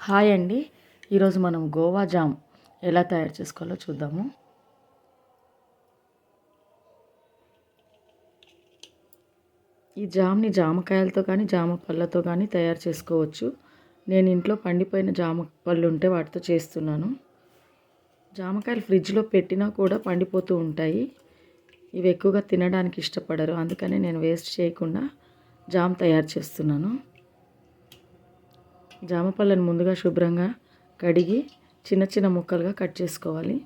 Hi అండి. ఈరోజు మనం గోవా జామ్ ఎలా తయారు చేసుకోవాలో చూద్దాము. ఈ జామ్ని జామకాయలతో కానీ జామ పళ్ళతో కానీ తయారు చేసుకోవచ్చు. నేను ఇంట్లో పండిపోయిన జామ పళ్ళు ఉంటే వాటితో చేస్తున్నాను. జామకాయలు ఫ్రిడ్జ్లో పెట్టినా కూడా పండిపోతూ ఉంటాయి. ఇవి ఎక్కువగా తినడానికి ఇష్టపడరు. అందుకని నేను వేస్ట్ చేయకుండా జామ్ తయారు చేస్తున్నాను. జామ పళ్ళను ముందుగా శుభ్రంగా కడిగి చిన్న చిన్న ముక్కలుగా కట్ చేసుకోవాలి.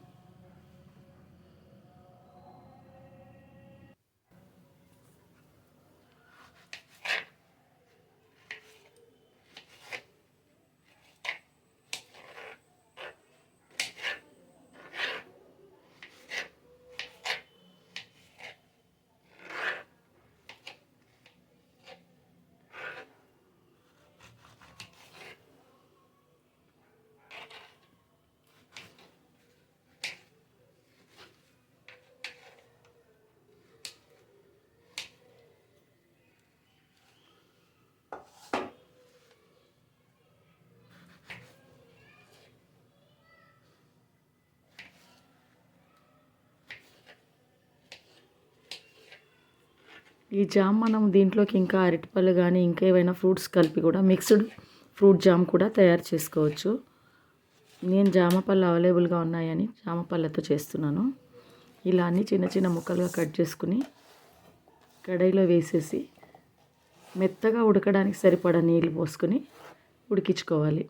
ఈ జామ్ మనం దీంట్లోకి ఇంకా అరటిపళ్ళు కానీ ఇంకా ఏవైనా ఫ్రూట్స్ కలిపి కూడా మిక్స్డ్ ఫ్రూట్ జామ్ కూడా తయారు చేసుకోవచ్చు. నేను జామ పళ్ళు అవైలబుల్గా ఉన్నాయని జామ పళ్ళతో చేస్తున్నాను. ఇలా అన్ని చిన్న చిన్న ముక్కలుగా కట్ చేసుకుని కడాయిలో వేసేసి మెత్తగా ఉడకడానికి సరిపడా నీళ్ళు పోసుకొని ఉడికించుకోవాలి.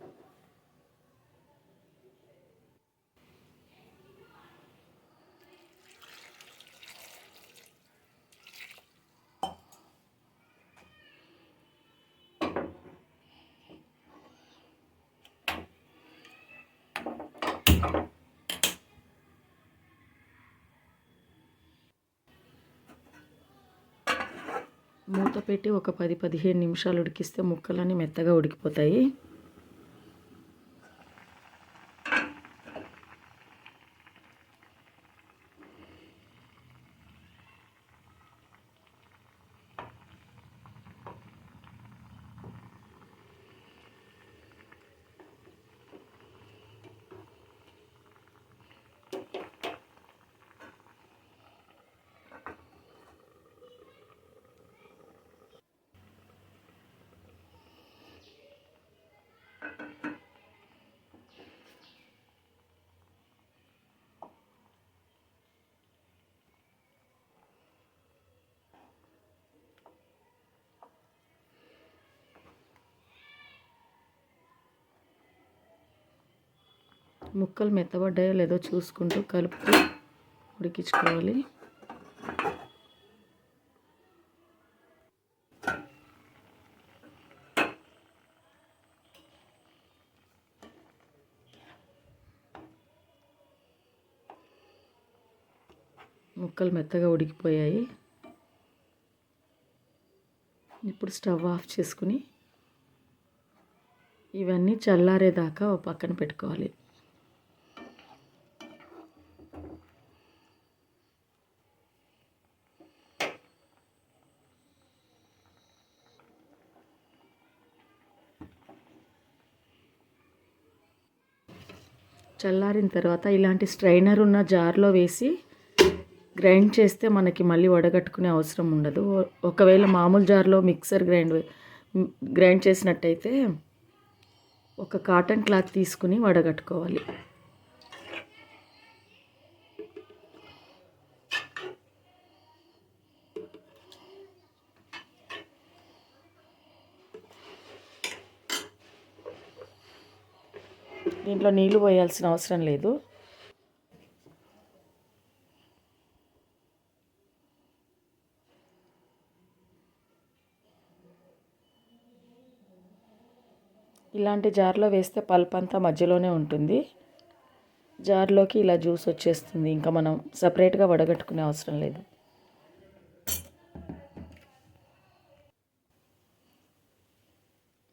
మూత పెట్టి ఒక పది పదిహేను నిమిషాలు ఉడికిస్తే ముక్కలన్నీ మెత్తగా ఉడికిపోతాయి. ముక్కలు మెత్తబడ్డాయో లేదో చూసుకుంటూ కలుపుతూ ఉడికించుకోవాలి. ముక్కలు మెత్తగా ఉడికిపోయాయి. ఇప్పుడు స్టవ్ ఆఫ్ చేసుకుని ఇవన్నీ చల్లారేదాకా పక్కన పెట్టుకోవాలి. చల్లారిన తర్వాత ఇలాంటి స్ట్రైనర్ ఉన్న జార్లో వేసి గ్రైండ్ చేస్తే మనకి మళ్ళీ వడగట్టుకునే అవసరం ఉండదు. ఒకవేళ మామూలు జార్లో మిక్సర్ గ్రైండ్ గ్రైండ్ చేసినట్టయితే ఒక కాటన్ క్లాత్ తీసుకుని వడగట్టుకోవాలి. దీంట్లో నీళ్ళు పోయాల్సిన అవసరం లేదు. ఇలాంటి జార్లో వేస్తే పల్ప్ అంతా మధ్యలోనే ఉంటుంది. జార్లోకి ఇలా జ్యూస్ వచ్చేస్తుంది. ఇంకా మనం సపరేట్గా వడగట్టుకునే అవసరం లేదు.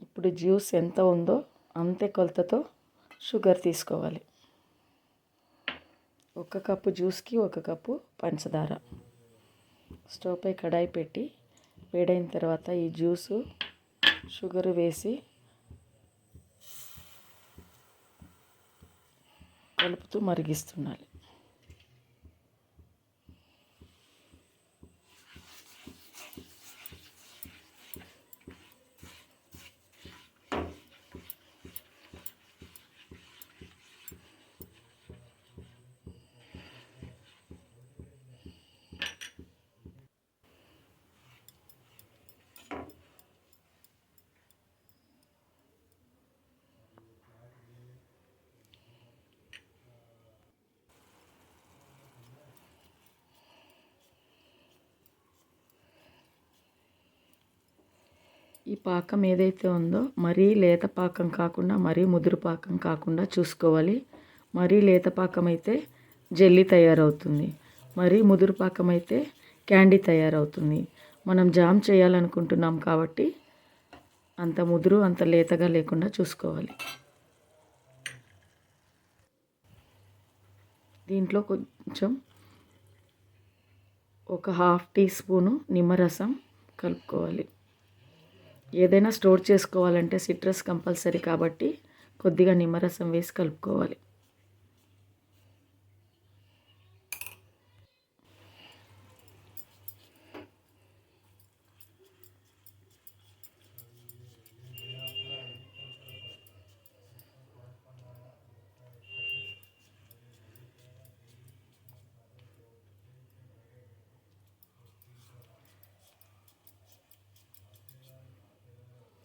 ఇప్పుడు జ్యూస్ ఎంత ఉందో అంతే కొలతతో షుగర్ తీసుకోవాలి. ఒక కప్పు జ్యూస్కి ఒక కప్పు పంచదార. స్టవ్పై కడాయి పెట్టి వేడైన తర్వాత ఈ జ్యూసు షుగర్ వేసి కలుపుతూ మరిగిస్తుండాలి. ఈ పాకం ఏదైతే ఉందో మరీ లేత పాకం కాకుండా మరీ ముదురు పాకం కాకుండా చూసుకోవాలి. మరీ లేత పాకం అయితే జెల్లీ తయారవుతుంది. మరీ ముదురు పాకం అయితే క్యాండీ తయారవుతుంది. మనం జామ్ చేయాలనుకుంటున్నాం కాబట్టి అంత ముదురు అంత లేతగా లేకుండా చూసుకోవాలి. దీంట్లో కొంచెం ఒక హాఫ్ టీ స్పూను నిమ్మరసం కలుపుకోవాలి. ఏదైనా స్టోర్ చేసుకోవాలంటే సిట్రస్ కంపల్సరీ కాబట్టి కొద్దిగా నిమ్మరసం వేసి కలుపుకోవాలి.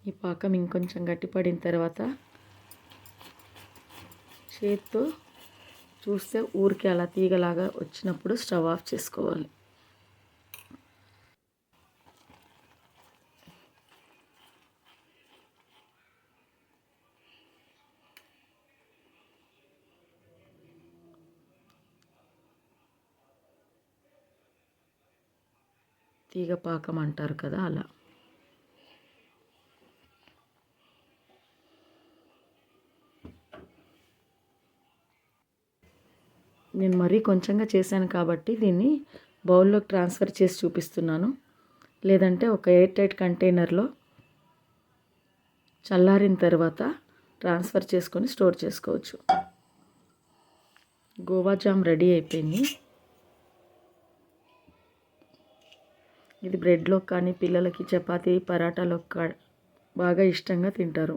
ఈ పాకం ఇంకొంచెం గట్టిపడిన తర్వాత చేత్తో చూస్తే ఊరికి అలా తీగలాగా వచ్చినప్పుడు స్టవ్ ఆఫ్ చేసుకోవాలి. తీగ పాకం అంటారు కదా అలా. నేను మరీ కొంచెంగా చేశాను కాబట్టి దీన్ని బౌల్లోకి ట్రాన్స్ఫర్ చేసి చూపిస్తున్నాను. లేదంటే ఒక ఎయిర్ టైట్ కంటైనర్లో చల్లారిన తర్వాత ట్రాన్స్ఫర్ చేసుకొని స్టోర్ చేసుకోవచ్చు. గోవా జామ్ రెడీ అయిపోయింది. ఇది బ్రెడ్లో కానీ పిల్లలకి చపాతీ పరాటాలో బాగా ఇష్టంగా తింటారు.